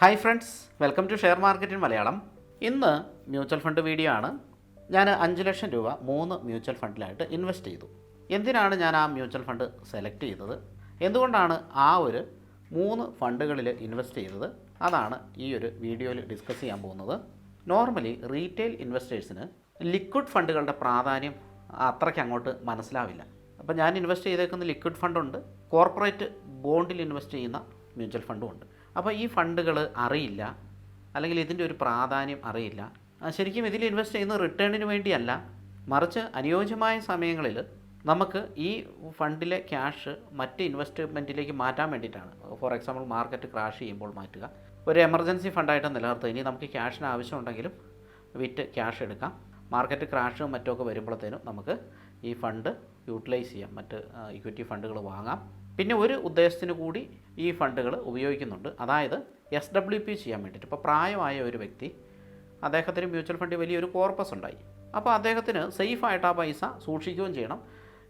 Hi friends welcome to share market in Malayalam ഇന്ന് mutual fund video ആണ്. ഞാൻ അഞ്ച് ലക്ഷം രൂപ മൂന്ന് മ്യൂച്വൽ ഫണ്ടിലായിട്ട് ഇൻവെസ്റ്റ് ചെയ്തു. എന്തിനാണ് ഞാൻ ആ മ്യൂച്വൽ ഫണ്ട് സെലക്ട് ചെയ്തത്? എന്തുകൊണ്ടാണ് ആ ഒരു മൂന്ന് ഫണ്ടുകളിൽ ഇൻവെസ്റ്റ് ചെയ്തത്? അതാണ് ഈ ഒരു വീഡിയോയിൽ ഡിസ്കസ് ചെയ്യാൻ പോകുന്നത്. നോർമലി റീറ്റെയിൽ ഇൻവെസ്റ്റേഴ്സിന് ലിക്വിഡ് ഫണ്ടുകളുടെ പ്രാധാന്യം അത്രയ്ക്ക് അങ്ങോട്ട് മനസ്സിലാവില്ല. അപ്പോൾ ഞാൻ ഇൻവെസ്റ്റ് ചെയ്തേക്കുന്ന ലിക്വിഡ് ഫണ്ടുണ്ട് കോർപ്പറേറ്റ് ബോണ്ടിൽ ഇൻവെസ്റ്റ് ചെയ്യുന്ന മ്യൂച്വൽ ഫണ്ടും ഉണ്ട്. അപ്പോൾ ഈ ഫണ്ടുകൾ അറിയില്ല അല്ലെങ്കിൽ ഇതിന്റെ ഒരു പ്രാധാന്യം അറിയില്ല. ശരിക്കും ഇതിൽ ഇൻവെസ്റ്റ് ചെയ്യുന്നത് റിട്ടേണിന് വേണ്ടിയല്ല. മറിച്ച് അനുയോജ്യമായ സമയങ്ങളിൽ നമുക്ക് ഈ ഫണ്ടിലെ ക്യാഷ് മറ്റ് ഇൻവെസ്റ്റ്മെന്റിലേക്ക് മാറ്റാൻ വേണ്ടിയിട്ടാണ്. ഫോർ എക്സാമ്പിൾ മാർക്കറ്റ് ക്രാഷ് ചെയ്യുമ്പോൾ മാറ്റുക. ഒരു എമർജൻസി ഫണ്ടായിട്ട് നിലനിർത്തുക. ഇനി നമുക്ക് ക്യാഷിന് ആവശ്യമുണ്ടെങ്കിലും വിറ്റ് ക്യാഷ് എടുക്കാം. മാർക്കറ്റ് ക്രാഷും മറ്റുമൊക്കെ വരുമ്പോഴത്തേനും നമുക്ക് ഈ ഫണ്ട് യൂട്ടിലൈസ് ചെയ്യാം. മറ്റ് ഇക്വിറ്റി ഫണ്ടുകൾ വാങ്ങാം. പിന്നെ ഒരു ഉദ്ദേശത്തിന് കൂടി ഈ ഫണ്ടുകൾ ഉപയോഗിക്കുന്നുണ്ട്. അതായത് എസ് ഡബ്ല്യു പി ചെയ്യാൻ വേണ്ടിയിട്ട്. ഇപ്പോൾ പ്രായമായ ഒരു വ്യക്തി അദ്ദേഹത്തിന് മ്യൂച്വൽ ഫണ്ടിൽ വലിയൊരു കോർപ്പസ് ഉണ്ടായി. അപ്പോൾ അദ്ദേഹത്തിന് സേഫായിട്ട് ആ പൈസ സൂക്ഷിക്കുകയും ചെയ്യണം.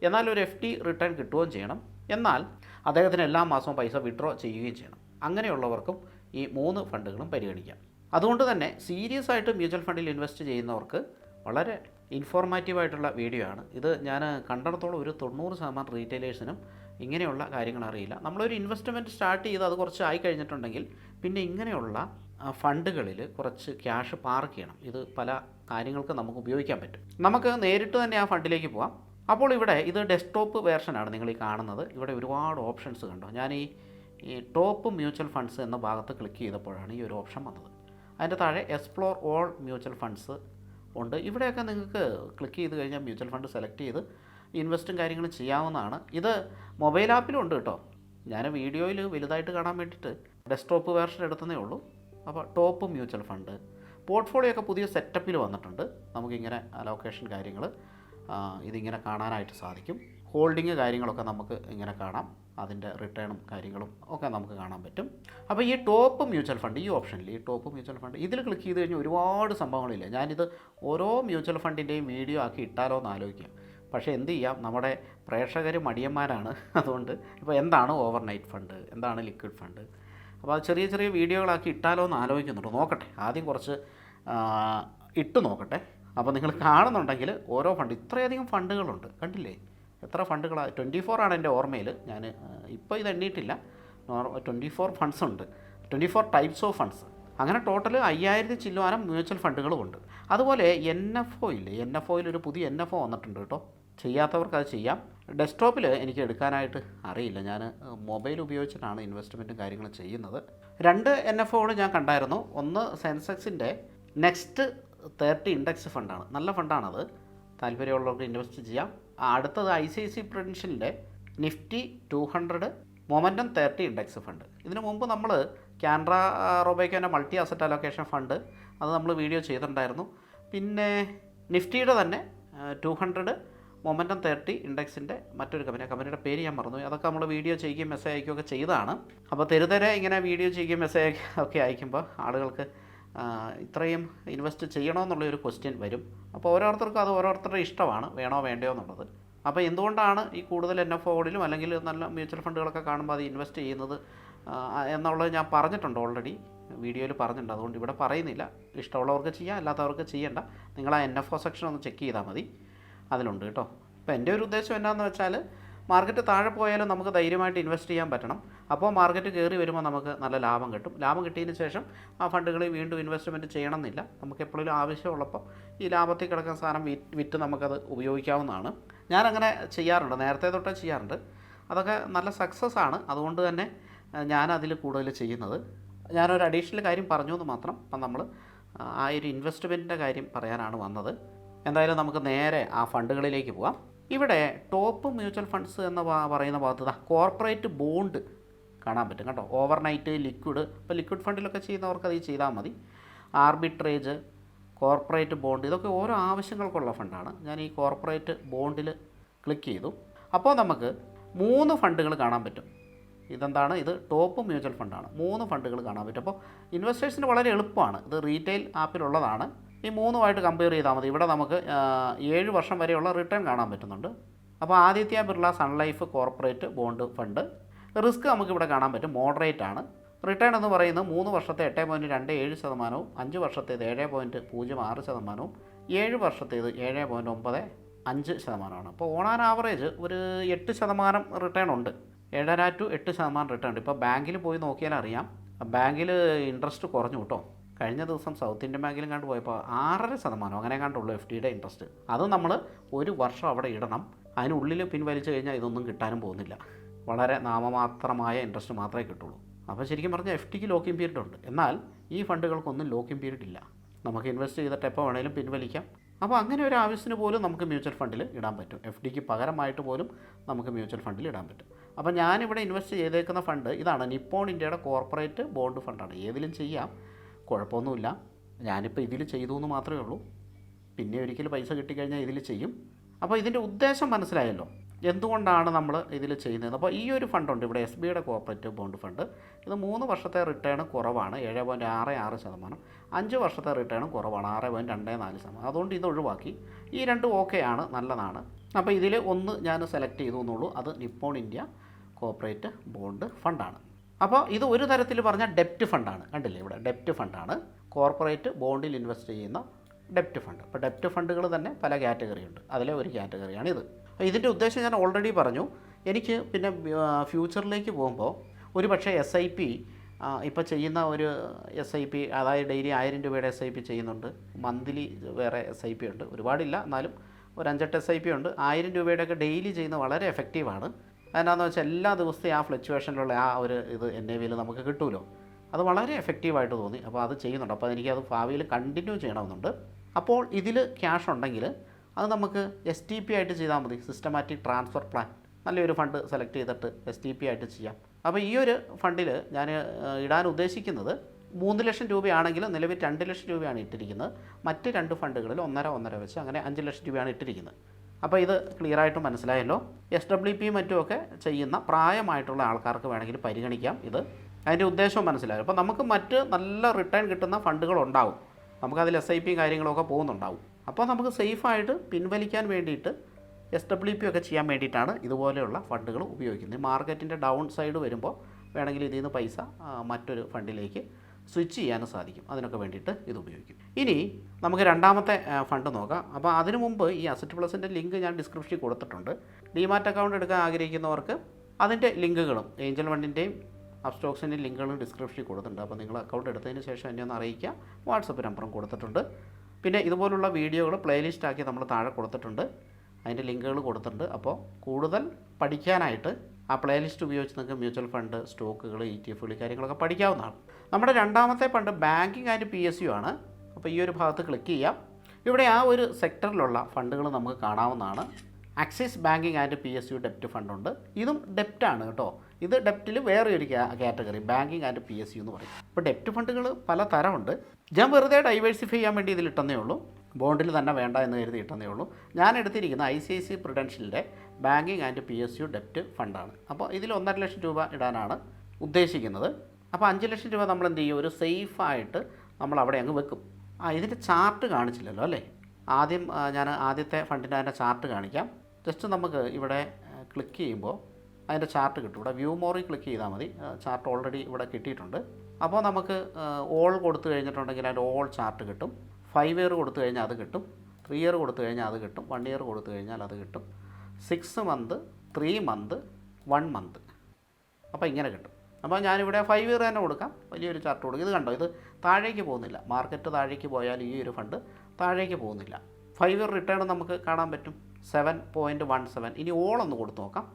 എന്നാൽ ഒരു എഫ് ഡി റിട്ടേൺ കിട്ടുകയും ചെയ്യണം. എന്നാൽ അദ്ദേഹത്തിന് എല്ലാ മാസവും പൈസ വിഡ്രോ ചെയ്യുകയും ചെയ്യണം. അങ്ങനെയുള്ളവർക്കും ഈ മൂന്ന് ഫണ്ടുകളും പരിഗണിക്കാം. അതുകൊണ്ട് തന്നെ സീരിയസ് ആയിട്ട് മ്യൂച്വൽ ഫണ്ടിൽ ഇൻവെസ്റ്റ് ചെയ്യുന്നവർക്ക് വളരെ ഇൻഫോർമാറ്റീവ് ആയിട്ടുള്ള വീഡിയോ ആണ്. ഇത് ഞാൻ കണ്ടിടത്തോളം ഒരു തൊണ്ണൂറ് ശതമാനം റീറ്റെയിലേഴ്സിനും ഇങ്ങനെയുള്ള കാര്യങ്ങൾ അറിയില്ല. നമ്മളൊരു ഇൻവെസ്റ്റ്മെന്റ് സ്റ്റാർട്ട് ചെയ്ത് അത് കുറച്ച് ആയി കഴിഞ്ഞിട്ടുണ്ടെങ്കിൽ പിന്നെ ഇങ്ങനെയുള്ള ഫണ്ടുകളിൽ കുറച്ച് ക്യാഷ് പാർക്ക് ചെയ്യണം. ഇത് പല കാര്യങ്ങൾക്ക് നമുക്ക് ഉപയോഗിക്കാൻ പറ്റും. നമുക്ക് നേരിട്ട് തന്നെ ആ ഫണ്ടിലേക്ക് പോവാം. അപ്പോൾ ഇവിടെ ഇത് ഡെസ്ക്ടോപ്പ് വേർഷനാണ് നിങ്ങൾ ഈ കാണുന്നത്. ഇവിടെ ഒരുപാട് ഓപ്ഷൻസ് കണ്ടോ? ഞാൻ ഈ ഈ ടോപ്പ് മ്യൂച്വൽ ഫണ്ട്സ് എന്ന ഭാഗത്ത് ക്ലിക്ക് ചെയ്തപ്പോഴാണ് ഈ ഒരു ഓപ്ഷൻ വന്നത്. അതിന്റെ താഴെ എക്സ്പ്ലോർ ഓൾ മ്യൂച്വൽ ഫണ്ട്സ് ഉണ്ട്. ഇവിടെയൊക്കെ നിങ്ങൾക്ക് ക്ലിക്ക് ചെയ്ത് കഴിഞ്ഞാൽ മ്യൂച്വൽ ഫണ്ട് സെലക്ട് ചെയ്ത് ഇൻവെസ്റ്റും കാര്യങ്ങളും ചെയ്യാവുന്നതാണ്. ഇത് മൊബൈൽ ആപ്പിലും ഉണ്ട് കേട്ടോ. ഞാൻ വീഡിയോയിൽ വലുതായിട്ട് കാണാൻ വേണ്ടിയിട്ട് ഡെസ്ക്ടോപ്പ് വേർഷൻ എടുത്തതേ ഉള്ളൂ. അപ്പോൾ ടോപ്പ് മ്യൂച്വൽ ഫണ്ട്. പോർട്ട്ഫോളിയോ ഒക്കെ പുതിയ സെറ്റപ്പിൽ വന്നിട്ടുണ്ട്. നമുക്കിങ്ങനെ അലോക്കേഷൻ കാര്യങ്ങൾ ഇതിങ്ങനെ കാണാനായിട്ട് സാധിക്കും. ഹോൾഡിങ് കാര്യങ്ങളൊക്കെ നമുക്ക് ഇങ്ങനെ കാണാം. അതിന്റെ റിട്ടേണും കാര്യങ്ങളും ഒക്കെ നമുക്ക് കാണാൻ പറ്റും. അപ്പോൾ ഈ ടോപ്പ് മ്യൂച്വൽ ഫണ്ട് ഈ ഓപ്ഷനിൽ ഈ ടോപ്പ് മ്യൂച്വൽ ഫണ്ട് ഇതിൽ ക്ലിക്ക് ചെയ്ത് കഴിഞ്ഞാൽ ഒരുപാട് സംഭവങ്ങളില്ല. ഞാനിത് ഓരോ മ്യൂച്വൽ ഫണ്ടിന്റെയും വീഡിയോ ആക്കി ഇട്ടാലോ എന്ന് ആലോചിക്കാം. പക്ഷേ എന്ത് ചെയ്യാം? നമ്മുടെ പ്രേക്ഷകർ മടിയന്മാരാണ് അതുകൊണ്ട് ഇപ്പോൾ എന്താണ് ഓവർനൈറ്റ് ഫണ്ട് എന്താണ് ലിക്വിഡ് ഫണ്ട് അപ്പോൾ അത് ചെറിയ ചെറിയ വീഡിയോകളാക്കി ഇട്ടാലോ എന്ന് ആലോചിക്കുന്നുണ്ട്. നോക്കട്ടെ. ആദ്യം കുറച്ച് ഇട്ട് നോക്കട്ടെ. അപ്പോൾ നിങ്ങൾ കാണുന്നുണ്ടെങ്കിൽ ഓരോ ഫണ്ട് ഇത്രയധികം ഫണ്ടുകളുണ്ട്. കണ്ടില്ലേ? എത്ര ഫണ്ടുകളാണ് ട്വന്റി ഫോർ ആണ് എന്റെ ഓർമ്മയിൽ. ഞാൻ ഇപ്പോൾ ഇത് എണ്ണിയിട്ടില്ല. ട്വന്റി ഫോർ ഫണ്ട്സ് ഉണ്ട്. Twenty four types of funds അങ്ങനെ ടോട്ടൽ അയ്യായിരത്തി ചില്ലുവാനം മ്യൂച്വൽ ഫണ്ടുകളും ഉണ്ട്. അതുപോലെ എൻ എഫ് ഒ ഇല്ലേ? എൻ എഫ് ഒയിൽ ഒരു പുതിയ എൻ എഫ് ഒ വന്നിട്ടുണ്ട് കേട്ടോ. ചെയ്യാത്തവർക്ക് അത് ചെയ്യാം. ഡെസ്ക്ടോപ്പിൽ എനിക്ക് എടുക്കാനായിട്ട് അറിയില്ല. ഞാൻ മൊബൈൽ ഉപയോഗിച്ചിട്ടാണ് ഇൻവെസ്റ്റ്മെന്റും കാര്യങ്ങളും ചെയ്യുന്നത്. രണ്ട് എൻ എഫ് ഒകൾ ഞാൻ കണ്ടായിരുന്നു. ഒന്ന് സെൻസെക്സിന്റെ നെക്സ്റ്റ് തേർട്ടി ഇൻഡെക്സ് ഫണ്ടാണ്. നല്ല ഫണ്ടാണത്. താല്പര്യമുള്ളവർക്ക് ഇൻവെസ്റ്റ് ചെയ്യാം. അടുത്തത് I C I C പ്രൊഡൻഷ്യലിന്റെ Nifty two hundred momentum thirty index fund. ഇതിനു മുമ്പ് നമ്മൾ ക്യാൻഡ്ര റോബേക്കോന്റെ മൾട്ടി അസറ്റ് അലോക്കേഷൻ ഫണ്ട് അത് നമ്മൾ വീഡിയോ ചെയ്തിട്ടുണ്ടായിരുന്നു. പിന്നെ നിഫ്റ്റിയുടെ തന്നെ ടു ഹൺഡ്രഡ് മൊമെന്റം തേർട്ടി ഇൻഡെക്സിന്റെ മറ്റൊരു കമ്പനി. കമ്പനിയുടെ പേര് ഞാൻ മറന്നു അതൊക്കെ നമ്മൾ വീഡിയോ ചെയ്യുകയും മെസ്സേജ് അയക്കുകയൊക്കെ ചെയ്തതാണ്. അപ്പോൾ തെരുതരെ ഇങ്ങനെ വീഡിയോ ചെയ്യുകയും മെസ്സേജ് ഒക്കെ അയക്കുമ്പോൾ ആളുകൾക്ക് ഇത്രയും ഇൻവെസ്റ്റ് ചെയ്യണമെന്നുള്ള ഒരു ക്വസ്റ്റ്യൻ വരും. അപ്പോൾ ഓരോരുത്തർക്കും അത് ഓരോരുത്തരുടെ ഇഷ്ടമാണ് വേണോ വേണ്ടയോ എന്നുള്ളത്. അപ്പോൾ എന്തുകൊണ്ടാണ് ഈ കൂടുതൽ എൻ എഫ് ഒകളിലും അല്ലെങ്കിൽ നല്ല മ്യൂച്വൽ ഫണ്ടുകളൊക്കെ കാണുമ്പോൾ അത് ഇൻവെസ്റ്റ് ചെയ്യുന്നത്? എന്നുള്ളത് ഞാൻ പറഞ്ഞിട്ടുണ്ട് ഓൾറെഡി വീഡിയോയിൽ പറഞ്ഞിട്ടുണ്ട്. അതുകൊണ്ട് ഇവിടെ പറയുന്നില്ല. ഇഷ്ടമുള്ളവർക്ക് ചെയ്യാം അല്ലാത്തവർക്ക് ചെയ്യേണ്ട. നിങ്ങൾ ആ എൻ എഫ് ഒ സെക്ഷൻ ഒന്ന് ചെക്ക് ചെയ്താൽ മതി. അതിലുണ്ട് കേട്ടോ. അപ്പോൾ എന്റെ ഒരു ഉദ്ദേശം എന്താണെന്ന് വെച്ചാൽ മാർക്കറ്റ് താഴെ പോയാലും നമുക്ക് ധൈര്യമായിട്ട് ഇൻവെസ്റ്റ് ചെയ്യാൻ പറ്റണം. അപ്പോൾ മാർക്കറ്റ് കയറി വരുമ്പോൾ നമുക്ക് നല്ല ലാഭം കിട്ടും. ലാഭം കിട്ടിയതിന് ശേഷം ആ ഫണ്ടുകളിൽ വീണ്ടും ഇൻവെസ്റ്റ്മെന്റ് ചെയ്യണമെന്നില്ല. നമുക്ക് എപ്പോഴും ആവശ്യമുള്ളപ്പോൾ ഈ ലാഭത്തിൽ കിടക്കുന്ന സാധനം വിറ്റ് നമുക്കത് ഉപയോഗിക്കാവുന്നതാണ്. ഞാനങ്ങനെ ചെയ്യാറുണ്ട്. നേരത്തെ തൊട്ടേ ചെയ്യാറുണ്ട്. അതൊക്കെ നല്ല സക്സസ് ആണ്. അതുകൊണ്ട് തന്നെ ഞാനതിൽ കൂടുതൽ ചെയ്യുന്നത്. ഞാനൊരു അഡീഷണൽ കാര്യം പറഞ്ഞു എന്ന് മാത്രം. അപ്പം നമ്മൾ ആ ഒരു ഇൻവെസ്റ്റ്മെന്റിന്റെ കാര്യം പറയാനാണ് വന്നത്. എന്തായാലും നമുക്ക് നേരെ ആ ഫണ്ടുകളിലേക്ക് പോകാം ഇവിടെ ടോപ്പ് മ്യൂച്വൽ ഫണ്ട്സ് എന്ന് പറയുന്ന ഭാഗത്ത് കോർപ്പറേറ്റ് ബോണ്ട് കാണാൻ പറ്റും കേട്ടോ. ഓവർനൈറ്റ് ലിക്വിഡ് ഇപ്പോൾ ലിക്വിഡ് ഫണ്ടിലൊക്കെ ചെയ്യുന്നവർക്ക് അത് ചെയ്താൽ മതി. ആർബിട്രേജ് കോർപ്പറേറ്റ് ബോണ്ട് ഇതൊക്കെ ഓരോ ആവശ്യങ്ങൾക്കുള്ള ഫണ്ടാണ്. ഞാൻ ഈ കോർപ്പറേറ്റ് ബോണ്ടിൽ ക്ലിക്ക് ചെയ്തു. അപ്പോൾ നമുക്ക് മൂന്ന് ഫണ്ടുകൾ കാണാൻ പറ്റും. ഇതെന്താണ്? ഇത് ടോപ്പ് മ്യൂച്വൽ ഫണ്ടാണ്. മൂന്ന് ഫണ്ടുകൾ കാണാൻ പറ്റും. അപ്പോൾ ഇൻവെസ്റ്റേഴ്സിന് വളരെ എളുപ്പമാണ്. ഇത് റീറ്റെയിൽ ആപ്പിലുള്ളതാണ്. ഈ മൂന്നുമായിട്ട് കമ്പയർ ചെയ്താൽ മതി. ഇവിടെ നമുക്ക് ഏഴ് വർഷം വരെയുള്ള റിട്ടേൺ കാണാൻ പറ്റുന്നുണ്ട്. അപ്പോൾ Aditya Birla Sun Life corporate bond fund risk നമുക്ക് ഇവിടെ കാണാൻ പറ്റും. മോഡറേറ്റ് ആണ്. റിട്ടേൺ എന്ന് പറയുന്നത് മൂന്ന് വർഷത്തെ എട്ട് പോയിന്റ് രണ്ട് ഏഴ് ശതമാനവും അഞ്ച് വർഷത്തേത് ഏഴ് പോയിന്റ് പൂജ്യം ആറ് ശതമാനവും ഏഴ് വർഷത്തേത് ഏഴ് പോയിന്റ് ഒമ്പത് അഞ്ച് ശതമാനമാണ്. അപ്പോൾ ഓൺ ആൻ ആവറേജ് ഒരു എട്ട് ശതമാനം റിട്ടേൺ ഉണ്ട്. ഏഴര ടു എട്ട് ശതമാനം റിട്ടേൺ ഉണ്ട്. ഇപ്പോൾ ബാങ്കിൽ പോയി നോക്കിയാൽ അറിയാം ബാങ്കിൽ ഇൻട്രസ്റ്റ് കുറഞ്ഞു കേട്ടോ. കഴിഞ്ഞ ദിവസം സൗത്ത് ഇന്ത്യൻ ബാങ്കിലും കണ്ട് പോയപ്പോൾ ആറര ശതമാനം അങ്ങനെ കണ്ടുള്ളൂ എഫ് ഡിയുടെ ഇൻട്രസ്റ്റ് അത് നമ്മൾ ഒരു വർഷം അവിടെ ഇടണം. അതിനുള്ളിൽ പിൻവലിച്ചു കഴിഞ്ഞാൽ ഇതൊന്നും കിട്ടാനും പോകുന്നില്ല. വളരെ നാമമാത്രമായ ഇൻട്രസ്റ്റ് മാത്രമേ കിട്ടുള്ളൂ. അപ്പോൾ ശരിക്കും പറഞ്ഞാൽ എഫ് ഡിക്ക് ലോക്കിംഗ് പീരീഡ് ഉണ്ട്. എന്നാൽ ഈ ഫണ്ടുകൾക്കൊന്നും ലോക്കിംഗ് പീരീഡ് ഇല്ല. നമുക്ക് ഇൻവെസ്റ്റ് ചെയ്തിട്ട് എപ്പോൾ വേണേലും പിൻവലിക്കാം. അപ്പോൾ അങ്ങനെ ഒരു ആവശ്യത്തിന് പോലും നമുക്ക് മ്യൂച്വൽ ഫണ്ടിൽ ഇടാൻ പറ്റും. എഫ് ഡിക്ക് പകരമായിട്ട് പോലും നമുക്ക് മ്യൂച്വൽ ഫണ്ടിൽ ഇടാൻ പറ്റും. അപ്പോൾ ഞാനിവിടെ ഇൻവെസ്റ്റ് ചെയ്തേക്കുന്ന ഫണ്ട് ഇതാണ് നിപ്പോൺ ഇന്ത്യയുടെ കോർപ്പറേറ്റ് ബോണ്ട് ഫണ്ടാണ് ഏതിലും ചെയ്യാം. കുഴപ്പമൊന്നുമില്ല. ഞാനിപ്പോൾ ഇതിൽ ചെയ്തു എന്ന് മാത്രമേ ഉള്ളൂ. പിന്നെ ഒരിക്കൽ പൈസ കിട്ടിക്കഴിഞ്ഞാൽ ഇതിൽ ചെയ്യും. അപ്പോൾ ഇതിന്റെ ഉദ്ദേശം മനസ്സിലായല്ലോ. എന്തുകൊണ്ടാണ് നമ്മൾ ഇതിൽ ചെയ്യുന്നത്? അപ്പോൾ ഈ ഒരു ഫണ്ടുണ്ട് ഇവിടെ എസ് ബിയുടെ കോപ്പറേറ്റീവ് ബോണ്ട് ഫണ്ട് ഇത് മൂന്ന് വർഷത്തെ റിട്ടേൺ കുറവാണ്. ഏഴ് പോയിന്റ് ആറ് ആറ് ശതമാനം. അഞ്ച് വർഷത്തെ റിട്ടേൺ കുറവാണ്. ആറ് പോയിന്റ് രണ്ട് നാല് ശതമാനം. അതുകൊണ്ട് ഇത് ഒഴിവാക്കി. ഈ രണ്ട് രണ്ടും ആണ്. നല്ലതാണ്. അപ്പോൾ ഇതിൽ ഒന്ന് ഞാൻ സെലക്ട് ചെയ്തു എന്നുള്ളൂ അത് നിപ്പോൺ ഇന്ത്യ കോപ്പറേറ്റ് ബോണ്ട് ഫണ്ടാണ് അപ്പോൾ ഇത് ഒരു തരത്തിൽ പറഞ്ഞാൽ ഡെപ്റ്റ് ഫണ്ടാണ് കണ്ടില്ലേ ഇവിടെ? ഡെപ്റ്റ് ഫണ്ടാണ് കോർപ്പറേറ്റ് ബോണ്ടിൽ ഇൻവെസ്റ്റ് ചെയ്യുന്ന ഡെപ്റ്റ് ഫണ്ട് അപ്പോൾ ഡെപ്റ്റ് ഫണ്ടുകൾ തന്നെ പല കാറ്റഗറി ഉണ്ട്. അതിലെ ഒരു കാറ്റഗറിയാണ് ഇത്. അപ്പോൾ ഇതിന്റെ ഉദ്ദേശം ഞാൻ ഓൾറെഡി പറഞ്ഞു. എനിക്ക് പിന്നെ ഫ്യൂച്ചറിലേക്ക് പോകുമ്പോൾ ഒരു പക്ഷേ എസ് ഐ പി ഇപ്പോൾ ചെയ്യുന്ന ഒരു എസ് ഐ പി അതായത് ഡെയിലി ആയിരം രൂപയുടെ എസ് ഐ പി ചെയ്യുന്നുണ്ട്. മന്ത്ലി വേറെ എസ് ഐ പി ഉണ്ട്. ഒരുപാടില്ല. എന്നാലും ഒരു അഞ്ചെട്ട് എസ് ഐ പി ഉണ്ട്. ആയിരം രൂപയുടെയൊക്കെ ഡെയിലി ചെയ്യുന്ന വളരെ എഫക്റ്റീവാണ് അതെന്താണെന്ന് വെച്ചാൽ എല്ലാ ദിവസത്തെയും ആ ഫ്ലക്ച്വേഷനിലുള്ള ആ ഒരു ഇത് എൻ എ വിയിൽ നമുക്ക് കിട്ടുമല്ലോ അത് വളരെ എഫക്റ്റീവായിട്ട് തോന്നി. അപ്പോൾ അത് ചെയ്യുന്നുണ്ട്. അപ്പോൾ എനിക്കത് ഭാവിയിൽ കണ്ടിന്യൂ ചെയ്യണമെന്നുണ്ട്. അപ്പോൾ ഇതിൽ ക്യാഷ് ഉണ്ടെങ്കിൽ അത് നമുക്ക് എസ് ടി പി ആയിട്ട് ചെയ്താൽ മതി. സിസ്റ്റമാറ്റിക് ട്രാൻസ്ഫർ പ്ലാൻ നല്ലൊരു ഫണ്ട് സെലക്ട് ചെയ്തിട്ട് എസ് ടി പി ആയിട്ട് ചെയ്യാം. അപ്പോൾ ഈ ഒരു ഫണ്ടിൽ ഞാൻ ഇടാൻ ഉദ്ദേശിക്കുന്നത് മൂന്ന് ലക്ഷം രൂപയാണെങ്കിൽ നിലവിൽ രണ്ട് ലക്ഷം രൂപയാണ് ഇട്ടിരിക്കുന്നത്. മറ്റ് രണ്ട് ഫണ്ടുകളിൽ ഒന്നര ഒന്നര വെച്ച് അങ്ങനെ അഞ്ച് ലക്ഷം രൂപയാണ് ഇട്ടിരിക്കുന്നത്. അപ്പോൾ ഇത് ക്ലിയർ ആയിട്ട് മനസ്സിലായല്ലോ. എസ് ഡബ്ല്യു പിയും മറ്റുമൊക്കെ ചെയ്യുന്ന പ്രായമായിട്ടുള്ള ആൾക്കാർക്ക് വേണമെങ്കിൽ പരിഗണിക്കാം ഇത്. അതിന്റെ ഉദ്ദേശവും മനസ്സിലായി? അപ്പോൾ നമുക്ക് മറ്റ് നല്ല റിട്ടേൺ കിട്ടുന്ന ഫണ്ടുകൾ ഉണ്ടാവും. നമുക്കതിൽ എസ് ഐ പിയും കാര്യങ്ങളൊക്കെ പോകുന്നുണ്ടാവും. അപ്പോൾ നമുക്ക് സേഫായിട്ട് പിൻവലിക്കാൻ വേണ്ടിയിട്ട് എസ് ഡബ്ല്യു പി ഒക്കെ ചെയ്യാൻ വേണ്ടിയിട്ടാണ് ഇതുപോലെയുള്ള ഫണ്ടുകൾ ഉപയോഗിക്കുന്നത്. മാർക്കറ്റിന്റെ ഡൗൺ സൈഡ് വരുമ്പോൾ വേണമെങ്കിൽ ഇതിൽ നിന്ന് പൈസ മറ്റൊരു ഫണ്ടിലേക്ക് സ്വിച്ച് ചെയ്യാനും സാധിക്കും. അതിനൊക്കെ വേണ്ടിയിട്ട് ഇത് ഉപയോഗിക്കും. ഇനി നമുക്ക് രണ്ടാമത്തെ ഫണ്ട് നോക്കാം. അപ്പോൾ അതിനു മുമ്പ് ഈ അസറ്റ് പ്ലസിന്റെ ലിങ്ക് ഞാൻ ഡിസ്ക്രിപ്ഷനിൽ കൊടുത്തിട്ടുണ്ട്. ഡിമാറ്റ് അക്കൗണ്ട് എടുക്കാൻ ആഗ്രഹിക്കുന്നവർക്ക് അതിന്റെ ലിങ്കുകളും ഏഞ്ചൽ വണ്ടിന്റെയും അപ്സ്റ്റോക്സിന്റെ ലിങ്കുകളും ഡിസ്ക്രിപ്ഷനിൽ കൊടുത്തിട്ടുണ്ട്. അപ്പോൾ നിങ്ങൾ അക്കൗണ്ട് എടുത്തതിന് ശേഷം എന്നെ ഒന്ന് അറിയിക്കുക. വാട്സപ്പ് നമ്പറും കൊടുത്തിട്ടുണ്ട്. പിന്നെ ഇതുപോലുള്ള വീഡിയോകൾ പ്ലേലിസ്റ്റ് ആക്കി നമ്മൾ താഴെ കൊടുത്തിട്ടുണ്ട്. അതിന്റെ ലിങ്കുകൾ കൊടുത്തിട്ടുണ്ട്. അപ്പോൾ കൂടുതൽ പഠിക്കാനായിട്ട് ആ പ്ലേലിസ്റ്റ് ഉപയോഗിച്ച് നിങ്ങൾക്ക് മ്യൂച്വൽ ഫണ്ട് സ്റ്റോക്കുകൾ ഇ ടി എഫുകൾ കാര്യങ്ങളൊക്കെ പഠിക്കാവുന്നതാണ്. നമ്മുടെ രണ്ടാമത്തെ fund banking and P S U ആണ്. അപ്പോൾ ഈ ഒരു ഭാഗത്ത് ക്ലിക്ക് ചെയ്യാം. ഇവിടെ ആ ഒരു സെക്ടറിലുള്ള ഫണ്ടുകൾ നമുക്ക് കാണാവുന്നതാണ്. Axis banking and P S U ഡെപ്റ്റ് ഫണ്ടുണ്ട് ഇതും ഡെപ്റ്റാണ് കേട്ടോ. ഇത് ഡെപ്റ്റിൽ വേറെ ഒരു category banking and P S U എന്ന് പറയും. അപ്പോൾ ഡെപ്റ്റ് ഫണ്ടുകൾ പല തരമുണ്ട്. ഞാൻ വെറുതെ ഡൈവേഴ്സിഫൈ ചെയ്യാൻ വേണ്ടി ഇതിൽ ഇട്ടെന്നേ ഉള്ളൂ. ബോണ്ടിൽ തന്നെ വേണ്ട എന്ന് കരുതി ഇട്ടെന്നേ ഉള്ളൂ. ഞാൻ എടുത്തിരിക്കുന്ന I C I C പ്രുഡൻഷ്യലിന്റെ banking and P S U ഡെപ്റ്റ് ഫണ്ടാണ് അപ്പോൾ ഇതിൽ ഒന്നര ലക്ഷം രൂപ ഇടാനാണ് ഉദ്ദേശിക്കുന്നത്. അപ്പോൾ അഞ്ച് ലക്ഷം രൂപ നമ്മൾ എന്ത് ചെയ്യും? ഒരു സേഫായിട്ട് നമ്മൾ അവിടെ അങ്ങ് വെക്കും. ആ ഇതിന്റെ ചാർട്ട് കാണിച്ചില്ലല്ലോ അല്ലേ? ആദ്യം ഞാൻ ആദ്യത്തെ ഫണ്ടിന്റെ അതിന്റെ ചാർട്ട് കാണിക്കാം. ജസ്റ്റ് നമുക്ക് ഇവിടെ ക്ലിക്ക് ചെയ്യുമ്പോൾ അതിന്റെ ചാർട്ട് കിട്ടും. ഇവിടെ വ്യൂ മോറിൽ ക്ലിക്ക് ചെയ്താൽ മതി. ചാർട്ട് ഓൾറെഡി ഇവിടെ കിട്ടിയിട്ടുണ്ട്. അപ്പോൾ നമുക്ക് ഓൾ കൊടുത്തു കഴിഞ്ഞിട്ടുണ്ടെങ്കിൽ അതിന്റെ ഓൾ ചാർട്ട് കിട്ടും. ഫൈവ് ഇയർ കൊടുത്തു കഴിഞ്ഞാൽ അത് കിട്ടും. ത്രീ ഇയർ കൊടുത്തു കഴിഞ്ഞാൽ അത് കിട്ടും. വൺ ഇയർ കൊടുത്തു കഴിഞ്ഞാൽ അത് കിട്ടും. Six month three month one month. അപ്പോൾ ഇങ്ങനെ കിട്ടും. അപ്പോൾ ഞാനിവിടെ ഫൈവ് ഇയർ തന്നെ കൊടുക്കാം. വലിയൊരു ചാർട്ട് കൊടുക്കും. ഇത് കണ്ടോ? ഇത് താഴേക്ക് പോകുന്നില്ല. മാർക്കറ്റ് താഴേക്ക് പോയാൽ ഈ ഒരു ഫണ്ട് താഴേക്ക് പോകുന്നില്ല. ഫൈവ് ഇയർ റിട്ടേൺ നമുക്ക് കാണാൻ പറ്റും. സെവൻ പോയിന്റ് വൺ സെവൻ ഇനി ഓൾ ഒന്ന് കൊടുത്തു നോക്കാം.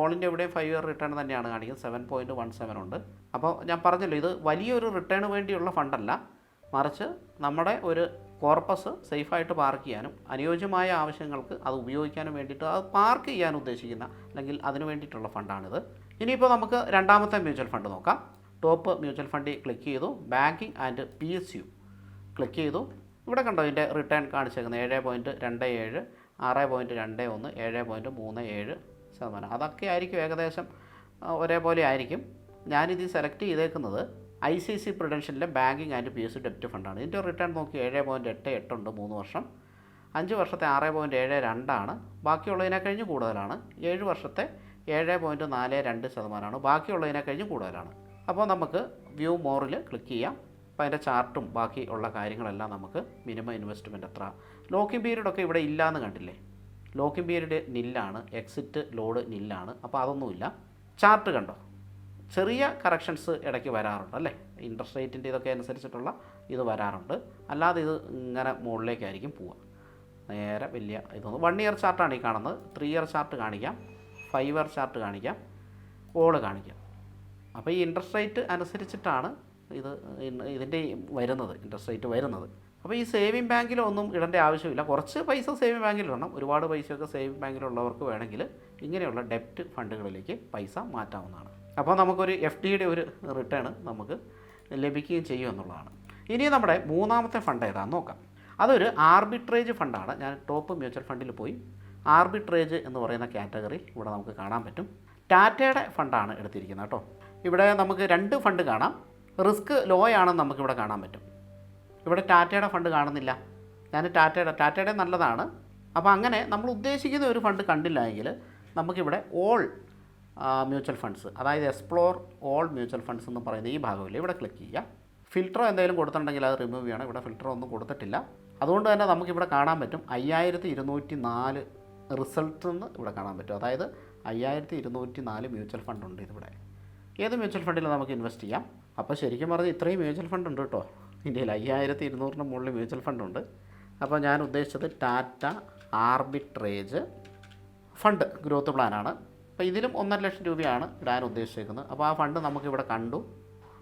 ഓളിന്റെ ഇവിടെയും ഫൈവ് ഇയർ റിട്ടേൺ തന്നെയാണ് കാണിക്കുന്നത്. സെവൻ പോയിന്റ് വൺ സെവൻ ഉണ്ട്. അപ്പോൾ ഞാൻ പറഞ്ഞല്ലോ ഇത് വലിയൊരു റിട്ടേൺ വേണ്ടിയുള്ള ഫണ്ടല്ല മറിച്ച് നമ്മുടെ ഒരു കോർപ്പസ് സേഫായിട്ട് പാർക്ക് ചെയ്യാനും അനുയോജ്യമായ ആവശ്യങ്ങൾക്ക് അത് ഉപയോഗിക്കാനും വേണ്ടിയിട്ട് അത് പാർക്ക് ചെയ്യാൻ ഉദ്ദേശിക്കുന്ന അല്ലെങ്കിൽ അതിന് വേണ്ടിയിട്ടുള്ള ഫണ്ടാണിത് ഇനിയിപ്പോൾ നമുക്ക് രണ്ടാമത്തെ മ്യൂച്വൽ ഫണ്ട് നോക്കാം. ടോപ്പ് മ്യൂച്വൽ ഫണ്ടിൽ ക്ലിക്ക് ചെയ്തു. Banking and P S U click ചെയ്തു. ഇവിടെ കണ്ടോ ഇതിന്റെ റിട്ടേൺ കാണിച്ചേക്കുന്നത്. ഏഴ് പോയിന്റ് രണ്ട് ഏഴ് ആറ് പോയിന്റ് രണ്ട് ഒന്ന് ഏഴ് പോയിന്റ് മൂന്ന് ഏഴ് ശതമാനം. അതൊക്കെ ആയിരിക്കും ഏകദേശം ഒരേപോലെ ആയിരിക്കും. ഞാനിത് സെലക്ട് ചെയ്തേക്കുന്നത് ഐ സി സി പ്രുഡൻഷ്യലിലെ ബാങ്കിങ് ആൻഡ് പി എസ് ഡെപ്റ്റ് ഫണ്ടാണ് ഇതിന്റെ റിട്ടേൺ നോക്കി ഏഴ് പോയിന്റ് എട്ട് എട്ടുണ്ട് മൂന്ന് വർഷം. അഞ്ച് വർഷത്തെ ആറ് പോയിന്റ് ഏഴ് രണ്ടാണ്. ബാക്കിയുള്ളതിനെ കഴിഞ്ഞ് കൂടുതലാണ്. ഏഴ് വർഷത്തെ ഏഴ് പോയിന്റ് നാല് രണ്ട് ശതമാനമാണ്. ബാക്കിയുള്ളതിനെ കഴിഞ്ഞ് കൂടുതലാണ്. അപ്പോൾ നമുക്ക് വ്യൂ മോറിൽ ക്ലിക്ക് ചെയ്യാം. അപ്പോൾ അതിന്റെ ചാർട്ടും ബാക്കി ഉള്ള കാര്യങ്ങളെല്ലാം നമുക്ക് മിനിമം ഇൻവെസ്റ്റ്മെന്റ് എത്ര? ലോക്കിംഗ് പീരീഡ് ഒക്കെ ഇവിടെ ഇല്ലയെന്ന് കണ്ടില്ലേ? ലോക്കിംഗ് പീരീഡ് നില്ലാണ് എക്സിറ്റ് ലോഡ് നില്ലാണ്. അപ്പോൾ അതൊന്നുമില്ല. ചാർട്ട് കണ്ടോ? ചെറിയ കറക്ഷൻസ് ഇടയ്ക്ക് വരാറുണ്ട് അല്ലേ? ഇൻട്രസ്റ്റ് റേറ്റിന്റെ ഇതൊക്കെ അനുസരിച്ചിട്ടുള്ള ഇത് വരാറുണ്ട്. അല്ലാതെ ഇത് ഇങ്ങനെ മുകളിലേക്കായിരിക്കും പോവുക. നേരെ വലിയ ഇതൊന്നും വൺ ഇയർ ചാർട്ടാണ് ഈ കാണുന്നത്. ത്രീ ഇയർ ചാർട്ട് കാണിക്കാം. ഫൈവ് ഇയർ ചാർട്ട് കാണിക്കാം ഓൾ കാണിക്കാം. അപ്പോൾ ഈ ഇൻട്രസ്റ്റ് റേറ്റ് അനുസരിച്ചിട്ടാണ് ഇത് ഇതിന്റെ വരുന്നത് ഇൻട്രസ്റ്റ് റേറ്റ് വരുന്നത്. അപ്പോൾ ഈ സേവിങ് ബാങ്കിലൊന്നും ഇടേണ്ട ആവശ്യമില്ല. കുറച്ച് പൈസ സേവിങ് ബാങ്കിൽ ഇടണം. ഒരുപാട് പൈസയൊക്കെ സേവിങ് ബാങ്കിലുള്ളവർക്ക് വേണമെങ്കിൽ ഇങ്ങനെയുള്ള ഡെപ്റ്റ് ഫണ്ടുകളിലേക്ക് പൈസ മാറ്റാവുന്നതാണ്. അപ്പോൾ നമുക്കൊരു എഫ് ഡിയുടെ ഒരു റിട്ടേൺ നമുക്ക് ലഭിക്കുകയും ചെയ്യും എന്നുള്ളതാണ്. ഇനി നമ്മുടെ മൂന്നാമത്തെ ഫണ്ട് ഏതാണെന്ന് നോക്കാം. അതൊരു ആർബിട്രേജ് ഫണ്ടാണ് ഞാൻ ടോപ്പ് മ്യൂച്വൽ ഫണ്ടിൽ പോയി ആർബിട്രേജ് എന്ന് പറയുന്ന കാറ്റഗറി ഇവിടെ നമുക്ക് കാണാൻ പറ്റും. ടാറ്റയുടെ ഫണ്ടാണ് എടുത്തിരിക്കുന്നത് കേട്ടോ. ഇവിടെ നമുക്ക് രണ്ട് ഫണ്ട് കാണാം. റിസ്ക് ലോ ആണെന്ന് നമുക്കിവിടെ കാണാൻ പറ്റും. ഇവിടെ ടാറ്റയുടെ ഫണ്ട് കാണുന്നില്ല. ഞാൻ ടാറ്റയുടെ ടാറ്റയുടെ നല്ലതാണ്. അപ്പോൾ അങ്ങനെ നമ്മൾ ഉദ്ദേശിക്കുന്ന ഒരു ഫണ്ട് കണ്ടില്ല എങ്കിൽ നമുക്കിവിടെ ഓൾ മ്യൂച്വൽ ഫണ്ട്സ് അതായത് എക്സ്പ്ലോർ ഓൾ മ്യൂച്വൽ ഫണ്ട്സ് എന്ന് പറയുന്ന ഈ ഭാഗമില്ല ഇവിടെ ക്ലിക്ക് ചെയ്യുക. ഫിൽറ്റർ എന്തെങ്കിലും കൊടുത്തിട്ടുണ്ടെങ്കിൽ അത് റിമൂവ് ചെയ്യണം. ഇവിടെ ഫിൽറ്റർ ഒന്നും കൊടുത്തിട്ടില്ല. അതുകൊണ്ട് തന്നെ നമുക്കിവിടെ കാണാൻ പറ്റും അയ്യായിരത്തി ഇരുന്നൂറ്റി നാല് റിസൾട്ട് നിന്ന് ഇവിടെ കാണാൻ പറ്റും. അതായത് അയ്യായിരത്തി ഇരുന്നൂറ്റി നാല് മ്യൂച്വൽ ഫണ്ട് ഉണ്ട് ഇതിവിടെ. ഏത് മ്യൂച്വൽ ഫണ്ടിൽ നമുക്ക് ഇൻവെസ്റ്റ് ചെയ്യാം? അപ്പോൾ ശരിക്കും പറഞ്ഞാൽ ഇത്രയും മ്യൂച്വൽ ഫണ്ട് ഉണ്ട് കേട്ടോ. ഇന്ത്യയിൽ അയ്യായിരത്തി ഇരുന്നൂറിന് മുകളിൽ മ്യൂച്വൽ ഫണ്ട് ഉണ്ട്. അപ്പോൾ ഞാൻ ഉദ്ദേശിച്ചത് ടാറ്റ ആർബിട്രേജ് ഫണ്ട് ഗ്രോത്ത് പ്ലാനാണ്. അപ്പോൾ ഇതിലും ഒന്നര ലക്ഷം രൂപയാണ് ഇടാൻ ഉദ്ദേശിച്ചേക്കുന്നത്. അപ്പോൾ ആ ഫണ്ട് നമുക്കിവിടെ കണ്ടു.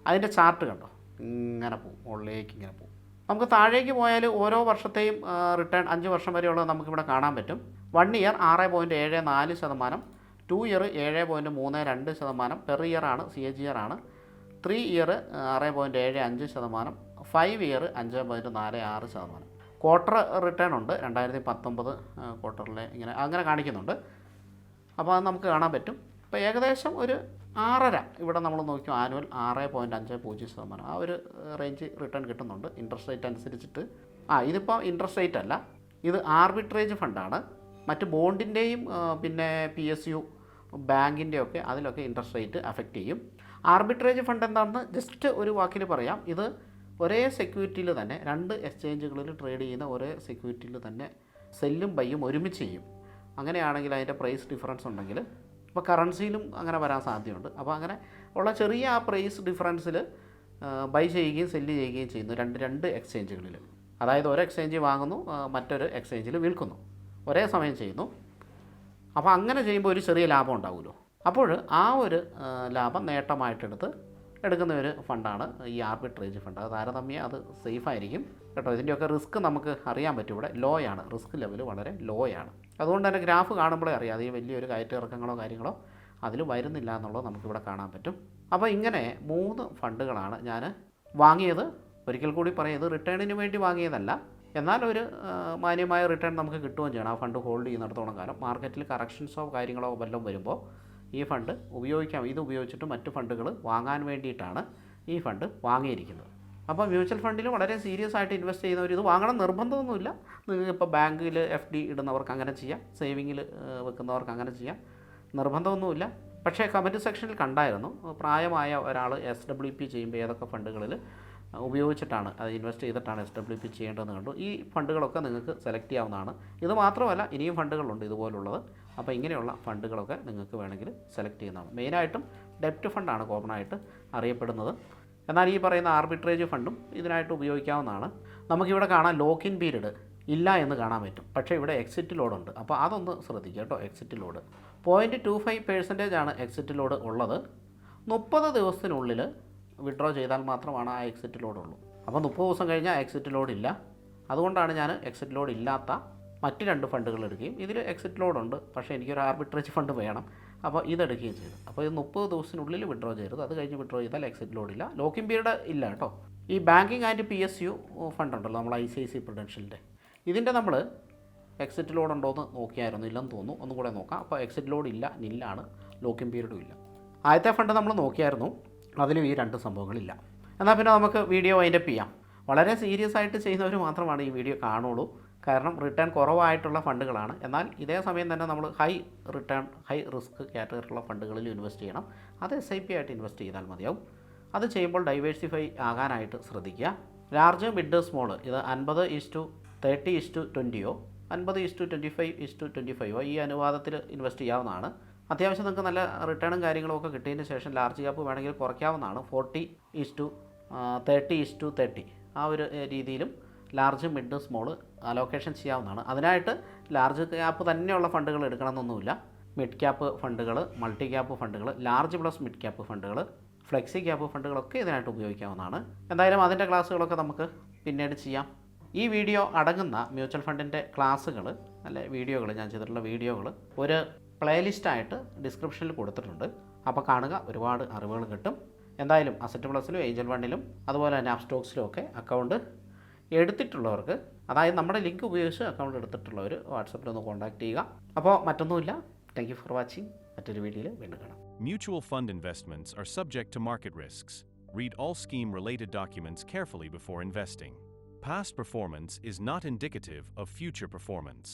അതിന്റെ ചാർട്ട് കണ്ടോ? ഇങ്ങനെ പോവും മുകളിലേക്ക് ഇങ്ങനെ പോവും. നമുക്ക് താഴേക്ക് പോയാൽ ഓരോ വർഷത്തെയും റിട്ടേൺ അഞ്ച് വർഷം വരെയുള്ളത് നമുക്കിവിടെ കാണാൻ പറ്റും. വൺ ഇയർ ആറ് പോയിന്റ് ഏഴ് നാല് ശതമാനം ടു ഇയർ ഏഴ് പോയിന്റ് മൂന്ന് രണ്ട് ശതമാനം പെർ ഇയർ ആണ് സി എ ജി ആർ ആണ്. ത്രീ ഇയർ ആറ് പോയിന്റ് ഏഴ് അഞ്ച് ശതമാനം ഫൈവ് ഇയർ അഞ്ച് പോയിന്റ് നാല് ആറ് ശതമാനം. ക്വാർട്ടർ റിട്ടേൺ ഉണ്ട് രണ്ടായിരത്തി പത്തൊമ്പത് ക്വാർട്ടറിലെ ഇങ്ങനെ അങ്ങനെ കാണിക്കുന്നുണ്ട്. അപ്പോൾ അത് നമുക്ക് കാണാൻ പറ്റും. ഇപ്പോൾ ഏകദേശം ഒരു ആറര ഇവിടെ നമ്മൾ നോക്കിയോ ആനുവൽ ആറ് പോയിന്റ് അഞ്ച് പൂജ്യം ശതമാനം ആ ഒരു റേഞ്ച് റിട്ടേൺ കിട്ടുന്നുണ്ട് ഇൻട്രസ്റ്റ് റേറ്റ് അനുസരിച്ചിട്ട്. ആ ഇതിപ്പോൾ ഇൻട്രസ്റ്റ് റേറ്റ് അല്ല ഇത് ആർബിട്രേജ് ഫണ്ടാണ് മറ്റ് ബോണ്ടിന്റെയും പിന്നെ പി എസ് യു ബാങ്കിന്റെയൊക്കെ അതിലൊക്കെ ഇൻട്രസ്റ്റ് റേറ്റ് അഫക്റ്റ് ചെയ്യും. ആർബിട്രേജ് ഫണ്ട് എന്താണെന്ന് ജസ്റ്റ് ഒരു വാക്കിൽ പറയാം. ഇത് ഒരേ സെക്യൂരിറ്റിയിൽ തന്നെ രണ്ട് എക്സ്ചേഞ്ചുകളിൽ ട്രേഡ് ചെയ്യുന്ന ഒരേ സെക്യൂരിറ്റിയിൽ തന്നെ സെല്ലും ബൈയും ഒരുമിച്ച് ചെയ്യും. അങ്ങനെയാണെങ്കിൽ അതിന്റെ പ്രൈസ് ഡിഫറൻസ് ഉണ്ടെങ്കിൽ ഇപ്പോൾ കറൻസിയിലും അങ്ങനെ വരാൻ സാധ്യതയുണ്ട്. അപ്പോൾ അങ്ങനെ ഉള്ള ചെറിയ ആ പ്രൈസ് ഡിഫറൻസിൽ ബൈ ചെയ്യുകയും സെല്ല് ചെയ്യുകയും ചെയ്യുന്നു രണ്ട് രണ്ട് എക്സ്ചേഞ്ചുകളിൽ. അതായത് ഒരു എക്സ്ചേഞ്ച് വാങ്ങുന്നു മറ്റൊരു എക്സ്ചേഞ്ചിൽ വിൽക്കുന്നു. ഒരേ സമയം ചെയ്യുന്നു. അപ്പോൾ അങ്ങനെ ചെയ്യുമ്പോൾ ഒരു ചെറിയ ലാഭം ഉണ്ടാവുമല്ലോ. അപ്പോൾ ആ ഒരു ലാഭം നേട്ടമായിട്ടെടുത്ത് എടുക്കുന്ന ഒരു ഫണ്ടാണ് ഈ ആർബിട്രേജ് ഫണ്ട്. അത് താരതമ്യം അത് സേഫ് ആയിരിക്കും കേട്ടോ. ഇതിന്റെയൊക്കെ റിസ്ക് നമുക്ക് അറിയാൻ പറ്റും ഇവിടെ. ലോ ആണ്. റിസ്ക് ലെവൽ വളരെ ലോ ആണ്. അതുകൊണ്ട് തന്നെ ഗ്രാഫ് കാണുമ്പോഴേ അറിയാം. അത് ഈ വലിയൊരു കയറ്റിറക്കങ്ങളോ കാര്യങ്ങളോ അതിൽ വരുന്നില്ല എന്നുള്ളത് നമുക്കിവിടെ കാണാൻ പറ്റും. അപ്പോൾ ഇങ്ങനെ മൂന്ന് ഫണ്ടുകളാണ് ഞാൻ വാങ്ങിയത്. ഒരിക്കൽ കൂടി പറയും ഇത് റിട്ടേണിന് വേണ്ടി വാങ്ങിയതല്ല. എന്നാൽ ഒരു മാന്യമായ റിട്ടേൺ നമുക്ക് കിട്ടുകയും ചെയ്യണം. ആ ഫണ്ട് ഹോൾഡ് ചെയ്യുന്നിടത്തോളം കാലം മാർക്കറ്റിൽ കറക്ഷൻസോ കാര്യങ്ങളോ വല്ലതും വരുമ്പോൾ ഈ ഫണ്ട് ഉപയോഗിക്കാം. ഇത് ഉപയോഗിച്ചിട്ട് മറ്റു ഫണ്ടുകൾ വാങ്ങാൻ വേണ്ടിയിട്ടാണ് ഈ ഫണ്ട് വാങ്ങിയിരിക്കുന്നത്. അപ്പോൾ മ്യൂച്വൽ ഫണ്ടിൽ വളരെ സീരിയസ് ആയിട്ട് ഇൻവെസ്റ്റ് ചെയ്യുന്നവർ ഇത് വാങ്ങണം നിർബന്ധമൊന്നുമില്ല. നിങ്ങൾക്ക് ഇപ്പോൾ ബാങ്കിൽ എഫ് ഡി ഇടുന്നവർക്ക് അങ്ങനെ ചെയ്യാം. സേവിങ്ങിൽ വെക്കുന്നവർക്ക് അങ്ങനെ ചെയ്യാം. നിർബന്ധമൊന്നുമില്ല. പക്ഷേ കമന്റ് സെക്ഷനിൽ കണ്ടായിരുന്നു. പ്രായമായ ഒരാൾ എസ് ഡബ്ല്യു പി ചെയ്യുമ്പോൾ ഏതൊക്കെ ഫണ്ടുകളിൽ ഉപയോഗിച്ചിട്ടാണ് അത് ഇൻവെസ്റ്റ് ചെയ്തിട്ടാണ് എസ് ഡബ്ല്യു പി ചെയ്യേണ്ടതെന്ന് കണ്ടു. ഈ ഫണ്ടുകളൊക്കെ നിങ്ങൾക്ക് സെലക്ട് ചെയ്യാവുന്നതാണ്. ഇത് മാത്രമല്ല ഇനിയും ഫണ്ടുകളുണ്ട് ഇതുപോലുള്ളത്. അപ്പോൾ ഇങ്ങനെയുള്ള ഫണ്ടുകളൊക്കെ നിങ്ങൾക്ക് വേണമെങ്കിൽ സെലക്ട് ചെയ്യുന്നതാണ്. മെയിനായിട്ടും ഡെപ്റ്റ് ഫണ്ടാണ് കോമൺ ആയിട്ട് അറിയപ്പെടുന്നത്. എന്നാൽ ഈ പറയുന്ന ആർബിട്രേജ് ഫണ്ടും ഇതിനായിട്ട് ഉപയോഗിക്കാവുന്നതാണ്. നമുക്കിവിടെ കാണാം ലോക്കിൻ പീരീഡ് ഇല്ല എന്ന് കാണാൻ പറ്റും. പക്ഷേ ഇവിടെ എക്സിറ്റ് ലോഡ് ഉണ്ട്. അപ്പോൾ അതൊന്ന് ശ്രദ്ധിക്കുക കേട്ടോ exit load point two five percentage ആണ് എക്സിറ്റ് ലോഡ് ഉള്ളത്. മുപ്പത് ദിവസത്തിനുള്ളിൽ വിഡ്രോ ചെയ്താൽ മാത്രമാണ് ആ എക്സിറ്റ് ലോഡ് ഉള്ളൂ. അപ്പോൾ മുപ്പത് ദിവസം കഴിഞ്ഞാൽ എക്സിറ്റ് ലോഡ് ഇല്ല. അതുകൊണ്ടാണ് ഞാൻ എക്സിറ്റ് ലോഡ് ഇല്ലാത്ത മറ്റ് രണ്ട് ഫണ്ടുകൾ എടുക്കുകയും ഇതിൽ എക്സിറ്റ് ലോഡുണ്ട് പക്ഷേ എനിക്കൊരു ആർബിട്രേജ് ഫണ്ട് വേണം. അപ്പോൾ ഇതെടുക്കുകയും ചെയ്തു. അപ്പോൾ ഇത് മുപ്പത് ദിവസത്തിനുള്ളിൽ വിഡ്രോ ചെയ്തത് അത് കഴിഞ്ഞ് വിഡ്രോ ചെയ്താൽ എക്സിറ്റ് ലോഡ് ഇല്ല. ലോക്കിംഗ് പീരീഡ് ഇല്ല കേട്ടോ. ഈ banking and P S U fund ഉണ്ടല്ലോ നമ്മൾ ഐ സി ഐ സി പ്രൊഡൻഷ്യലിന്റെ ഇതിന്റെ നമ്മൾ എക്സിറ്റ് ലോഡ് ഉണ്ടോ എന്ന് നോക്കിയായിരുന്നു. ഇല്ലെന്ന് തോന്നുന്നു. ഒന്നും കൂടെ നോക്കാം. അപ്പോൾ എക്സിറ്റ് ലോഡ് ഇല്ല നില്ലാണ്. ലോക്കിംഗ് പീരീഡും ഇല്ല. ആദ്യത്തെ ഫണ്ട് നമ്മൾ നോക്കിയായിരുന്നു. അതിലും ഈ രണ്ട് സംഭവങ്ങളില്ല. എന്നാൽ പിന്നെ നമുക്ക് വീഡിയോ വൈൻഡപ്പ് ചെയ്യാം. വളരെ സീരിയസ് ആയിട്ട് ചെയ്യുന്നവർ മാത്രമാണ് ഈ വീഡിയോ കാണുള്ളൂ. കാരണം റിട്ടേൺ കുറവായിട്ടുള്ള ഫണ്ടുകളാണ്. എന്നാൽ ഇതേ സമയം തന്നെ നമ്മൾ ഹൈ റിട്ടേൺ ഹൈ റിസ്ക് കാറ്റഗറിയിലുള്ള ഫണ്ടുകളിൽ ഇൻവെസ്റ്റ് ചെയ്യണം. അത് എസ് ഐ പി ആയിട്ട് ഇൻവെസ്റ്റ് ചെയ്താൽ മതിയാവും. അത് ചെയ്യുമ്പോൾ ഡൈവേഴ്സിഫൈ ആകാനായിട്ട് ശ്രദ്ധിക്കുക. ലാർജ് മിഡ് സ്മോൾ ഇത് അൻപത് ടു തേർട്ടി ടു ട്വന്റിയോ അൻപത് to twenty five to twenty ഫൈവോ ഈ അനുവാദത്തിൽ ഇൻവെസ്റ്റ് ചെയ്യാവുന്നതാണ്. അത്യാവശ്യം നിങ്ങൾക്ക് നല്ല റിട്ടേണും കാര്യങ്ങളും ഒക്കെ കിട്ടിയതിന് ശേഷം ലാർജ് ക്യാപ്പ് വേണമെങ്കിൽ കുറയ്ക്കാവുന്നതാണ്. Forty is to thirty is to thirty ആ ഒരു രീതിയിലും ലാർജ് മിഡ് സ്മോൾ അലോക്കേഷൻ ചെയ്യാവുന്നതാണ്. അതിനായിട്ട് ലാർജ് ക്യാപ്പ് തന്നെയുള്ള ഫണ്ടുകൾ എടുക്കണമെന്നൊന്നുമില്ല. മിഡ് ക്യാപ്പ് ഫണ്ടുകൾ മൾട്ടി ക്യാപ്പ് ഫണ്ടുകൾ ലാർജ് പ്ലസ് മിഡ് ക്യാപ്പ് ഫണ്ടുകൾ ഫ്ലെക്സി ക്യാപ്പ് ഫണ്ടുകളൊക്കെ ഇതിനായിട്ട് ഉപയോഗിക്കാവുന്നതാണ്. എന്തായാലും അതിന്റെ ക്ലാസ്സുകളൊക്കെ നമുക്ക് പിന്നീട് ചെയ്യാം. ഈ വീഡിയോ അടങ്ങുന്ന മ്യൂച്വൽ ഫണ്ടിന്റെ ക്ലാസ്സുകൾ അല്ലെ വീഡിയോകൾ ഞാൻ ചെയ്തിട്ടുള്ള വീഡിയോകൾ ഒരു പ്ലേലിസ്റ്റായിട്ട് ഡിസ്ക്രിപ്ഷനിൽ കൊടുത്തിട്ടുണ്ട് അപ്പോൾ കാണുക ഒരുപാട് അറിവുകൾ കിട്ടും എന്തായാലും അസറ്റ് പ്ലസിലും ഏഞ്ചൽ വണ്ണിലും അതുപോലെ തന്നെ ആപ്പ് സ്റ്റോക്സിലും ഒക്കെ അക്കൗണ്ട് എടുത്തിട്ടുള്ളവർക്ക് അതായത് നമ്മുടെ ലിങ്ക് ഉപയോഗിച്ച് അക്കൗണ്ട് എടുത്തിട്ടുള്ളവർ വാട്സപ്പിൽ ഒന്ന് കോൺടാക്ട് ചെയ്യുക അപ്പോൾ മറ്റൊന്നുമില്ല താങ്ക് യു ഫോർ വാച്ചിങ് മറ്റൊരു വീഡിയോയിൽ വീണ്ടും കാണാം Mutual fund investments are subject to market risks. Read all scheme related documents carefully before investing. Past performance is not indicative of future performance.